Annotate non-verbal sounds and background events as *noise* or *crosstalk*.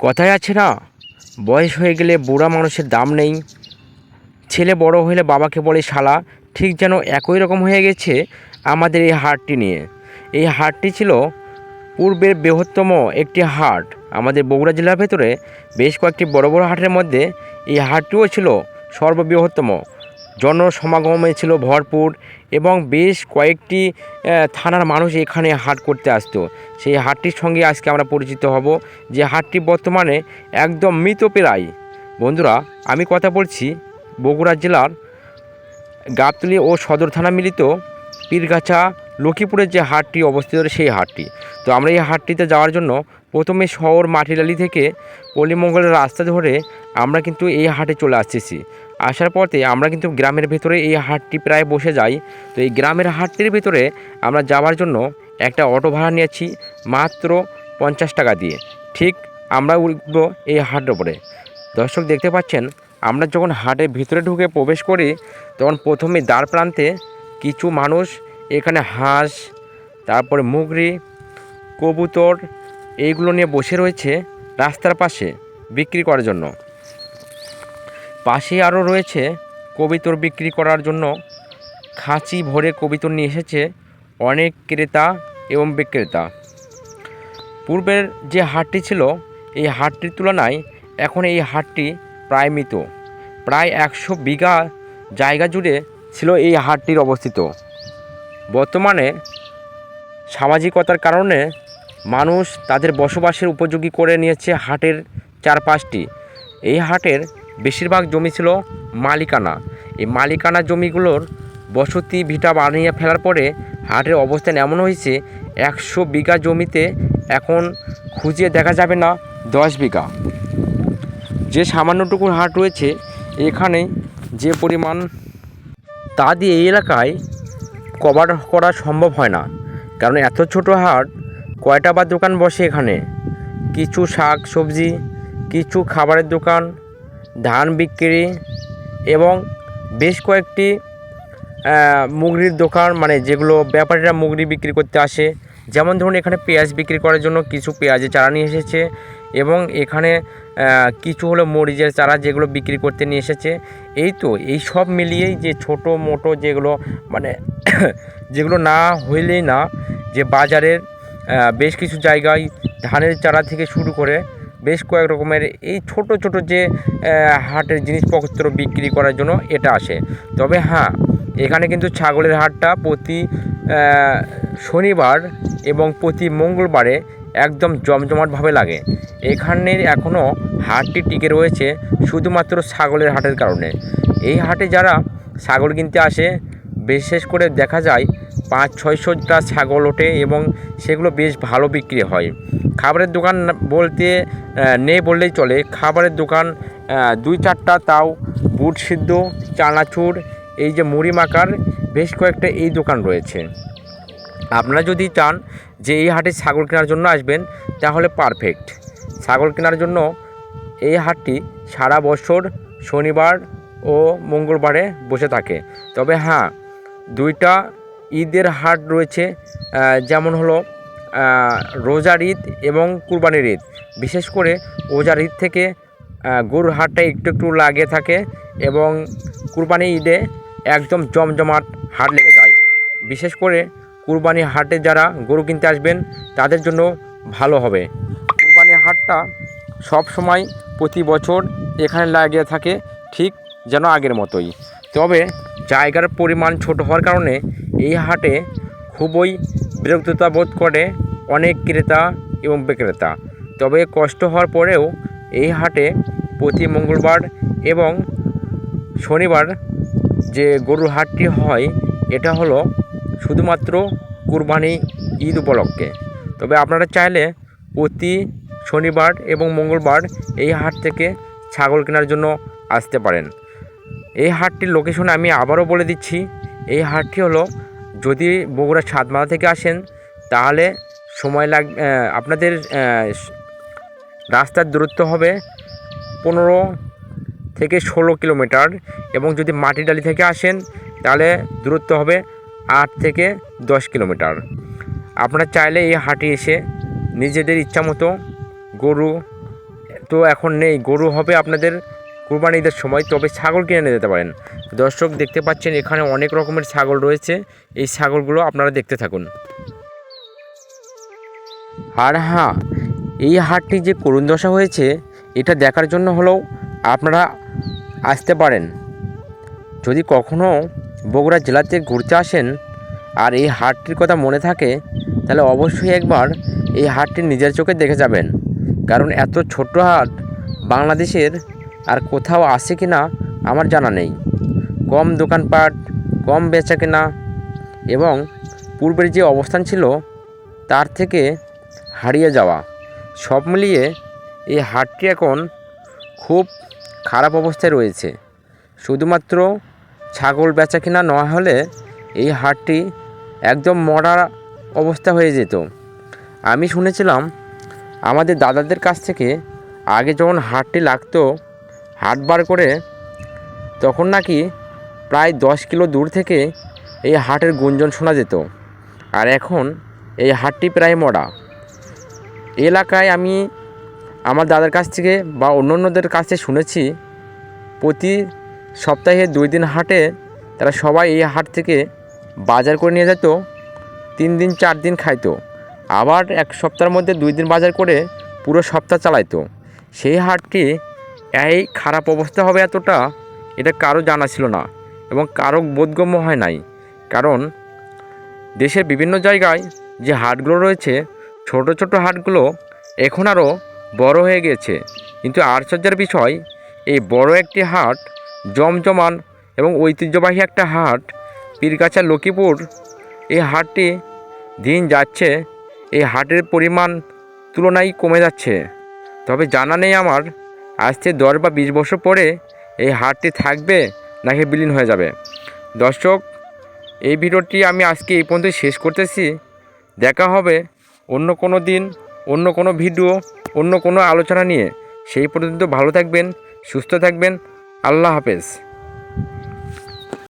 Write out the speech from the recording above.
কথায় আছে না, বয়স হয়ে গেলে বুড়া মানুষের দাম নেই। ছেলে বড় হলে বাবাকে বলে, শালা, ঠিক যেন একই রকম হয়ে গেছে আমাদের এই হাটটি নিয়ে। এই হাটটি ছিল পূর্বের বৃহত্তম একটি হাট। আমাদের বগুড়া জেলার ভেতরে বেশ কয়েকটি বড় বড় হাটের মধ্যে এই হাটটিও ছিল সর্ববৃহত্তম। জনসমাগমে ছিল ভরপুর এবং বেশ কয়েকটি থানার মানুষ এখানে হাট করতে আসতো। সেই হাটটির সঙ্গে আজকে আমরা পরিচিত হব, যে হাটটি বর্তমানে একদম মৃতপ্রায় বন্ধুরা, আমি কথা বলছি বগুড়া জেলার গাবতলী ও সদর থানা মিলিত পীরগাছা লক্ষ্মীপুরের যে হাটটি অবস্থিত সেই হাটটি। তো আমরা এই হাটটিতে যাওয়ার জন্য প্রথমে শহর মাটিরালি থেকে পল্লীমঙ্গলের রাস্তা ধরে আমরা কিন্তু এই হাটে চলে আসতেছি। আসার পথে আমরা কিন্তু গ্রামের ভেতরে এই হাটটি প্রায় বসে যাই। তো এই গ্রামের হাটটির ভিতরে আমরা যাওয়ার জন্য একটা অটো ভাড়া নিয়েছি মাত্র পঞ্চাশ টাকা দিয়ে। ঠিক আমরা উঠবো এই হাটের উপরে। দর্শক দেখতে পাচ্ছেন, আমরা যখন হাটের ভিতরে ঢুকে প্রবেশ করি, তখন প্রথমে দ্বার প্রান্তে কিছু মানুষ, এখানে হাঁস, তারপরে মুগরি, কবুতর এইগুলো নিয়ে বসে রয়েছে রাস্তার পাশে বিক্রি করার জন্য। পাশে আরও রয়েছে কবিতর বিক্রি করার জন্য। খাঁচি ভরে কবিতর নিয়ে এসেছে অনেক ক্রেতা এবং বিক্রেতা। পূর্বের যে হাটটি ছিল, এই হাটটির তুলনায় এখন এই হাটটি প্রায় মৃত। প্রায় একশো বিঘা জায়গা জুড়ে ছিল এই হাটটির অবস্থিত। বর্তমানে সামাজিকতার কারণে মানুষ তাদের বসবাসের উপযোগী করে নিয়েছে হাটের চারপাশটি। এই হাটের বেশিরভাগ জমি ছিল মালিকানা। এই মালিকানা জমিগুলোর বসতি, ভিটা বানিয়ে ফেলার পরে হাটের অবস্থান এমন হয়েছে, একশো বিঘা জমিতে এখন খুঁজে দেখা যাবে না দশ বিঘা। যে সামান্যটুকু হাট রয়েছে, এখানে যে পরিমাণ তা দিয়ে এই এলাকায় কভার করা সম্ভব হয় না। কারণ এত ছোট হাট, কয়টা বা দোকান বসে এখানে? কিছু শাক সবজি, কিছু খাবারের দোকান ধান বিক্রি এবং বেশ কয়েকটি মুগরির দোকান মানে যেগুলো ব্যাপারীরা মুগরি বিক্রি করতে আসে। যেমন ধরুন, এখানে পেঁয়াজ বিক্রি করার জন্য কিছু পেঁয়াজের চারা নিয়ে এসেছে এবং এখানে কিছু হলো মরিচের চারা যেগুলো বিক্রি করতে নিয়ে এসেছে। এই তো, এই সব মিলিয়েই যে ছোট মোটো যেগুলো মানে *coughs* যেগুলো না হইলেই না, যে বাজারের বেশ কিছু জায়গায় ধানের চারা থেকে শুরু করে বেশ কয়েক রকমের এই ছোট ছোট যে হাটের জিনিসপত্র বিক্রি করার জন্য এটা আসে। তবে হ্যাঁ এখানে কিন্তু ছাগলের হাটটা প্রতি শনিবার এবং প্রতি মঙ্গলবারে একদম জমজমাটভাবে লাগে। এখানের এখনও হাটটি টিকে রয়েছে শুধুমাত্র ছাগলের হাটের কারণে। এই হাটে যারা ছাগল কিনতে আসে, বিশেষ করে দেখা যায় পাঁচ ছয়শোটা ছাগল ওঠে এবং সেগুলো বেশ ভালো বিক্রি হয়। খাবারের দোকান বলতে নেই বললেই চলে। খাবারের দোকান দুই চারটা, তাও বুট সিদ্ধ, চানাচুর, এই যে মুড়ি মাখার বেশ কয়েকটা এই দোকান রয়েছে। আপনারা যদি চান যে এই হাটে ছাগল কেনার জন্য আসবেন, তাহলে পারফেক্ট। ছাগল কেনার জন্য এই হাটটি সারা বছর শনিবার ও মঙ্গলবারে বসে থাকে। তবে হ্যাঁ দুইটা ঈদের হাট রয়েছে যেমন হলো রোজার ঈদ এবং কুরবানির ঈদ। বিশেষ করে রোজার ঈদ থেকে গরুর হাটটা একটু একটু লাগে থাকে এবং কুরবানি ঈদে একদম জমজমাট হাট লেগে যায়। বিশেষ করে কুরবানি হাটে যারা গরু কিনতে আসবেন, তাদের জন্য ভালো হবে। কুরবানি হাটটা সব সময় প্রতি বছর এখানে লাগিয়ে থাকে, ঠিক যেন আগের মতোই। তবে জায়গার পরিমাণ ছোট হওয়ার কারণে এই হাটে খুবই বিরক্ততা বোধ করে অনেক ক্রেতা এবং বিক্রেতা। তবে কষ্ট হওয়ার পরেও এই হাটে প্রতি মঙ্গলবার এবং শনিবার যে গরুর হাটটি হয়, এটা হলো শুধুমাত্র কুরবানি ঈদ উপলক্ষে। তবে আপনারা চাইলে প্রতি শনিবার এবং মঙ্গলবার এই হাট থেকে ছাগল কেনার জন্য আসতে পারেন। এই হাটটির লোকেশন আমি আবারও বলে দিচ্ছি। এই হাটটি হলো যদি বগুড়া সাতমাথা থেকে আসেন, তাহলে সময় লাগ আপনাদের রাস্তার দূরত্ব হবে পনেরো থেকে ষোলো কিলোমিটার এবং যদি মাটিডালি থেকে আসেন, তাহলে দূরত্ব হবে আট থেকে দশ কিলোমিটার। আপনারা চাইলে এই হাটে এসে নিজেদের ইচ্ছা মতো গরু, তো এখন নেই, গরু হবে আপনাদের কুরবানি ঈদের সময় তবে ছাগল কিনে নিয়ে যেতে পারেন। দর্শক, দেখতে পাচ্ছেন এখানে অনেক রকমের ছাগল রয়েছে। এই ছাগলগুলো আপনারা দেখতে থাকুন। আর হ্যাঁ এই হাটটি যে করুণ দশা হয়েছে, এটা দেখার জন্য হলেও আপনারা আসতে পারেন। যদি কখনও বগুড়া জেলাতে ঘুরতে আসেন আর এই হাটটির কথা মনে থাকে, তাহলে অবশ্যই একবার এই হাটটি নিজের চোখে দেখে যাবেন। কারণ এত ছোট্ট হাট বাংলাদেশের আর কোথাও আছে কি না, আমার জানা নেই। কম দোকানপাট, কম বেচা কেনা এবং পূর্বের যে অবস্থান ছিল, তার থেকে হারিয়ে যাওয়া। সব মিলিয়ে এই হাটটি এখন খুব খারাপ অবস্থায় রয়েছে। শুধুমাত্র ছাগল বেচা কিনা না হলে এই হাটটি একদম মরা অবস্থা হয়ে যেত। আমি শুনেছিলাম, আমাদের দাদাদের কাছ থেকে আগে যখন হাটটি লাগতো হাট বার করে তখন নাকি প্রায় দশ কিলো দূর থেকে এই হাটের গুঞ্জন শোনা যেত। আর এখন এই হাটটি প্রায় মরা। এলাকায় আমি আমার দাদার কাছ থেকে বা অন্য অন্যদের কাছে শুনেছি, প্রতি সপ্তাহে দুই দিন হাটে তারা সবাই এই হাট থেকে বাজার করে নিয়ে যেত, তিন দিন, চার দিন খাইতো। আবার এক সপ্তাহের মধ্যে দুই দিন বাজার করে পুরো সপ্তাহ চালাইতো। সেই হাটটি এই খারাপ অবস্থা হবে এতটা, এটা কারও জানা ছিল না এবং কারও বোধগম্য হয় নাই। কারণ দেশের বিভিন্ন জায়গায় যে হাটগুলো রয়েছে, ছোট ছোট হাটগুলো এখন আরও বড় হয়ে গেছে। কিন্তু আশ্চর্যের বিষয়, এই বড় একটি হাট, জমজমান এবং ঐতিহ্যবাহী একটা হাট, পীরগাছা লক্ষ্মীপুর, এই হাটটি দিন যাচ্ছে, এই হাটের পরিমাণ তুলনায় কমে যাচ্ছে। তবে জানা নেই আমার থেকে দশ বা বিশ বছর পরে এই হাটটি থাকবে নাকি বিলীন হয়ে যাবে। দর্শক, এই ভিডিওটি আমি আজকে এই পর্যন্ত শেষ করতেছি। দেখা হবে অন্য কোনো দিন, অন্য কোনো ভিডিও, অন্য কোনো আলোচনা নিয়ে। সেই পর্যন্ত ভালো থাকবেন, সুস্থ থাকবেন। আল্লাহ হাফেজ।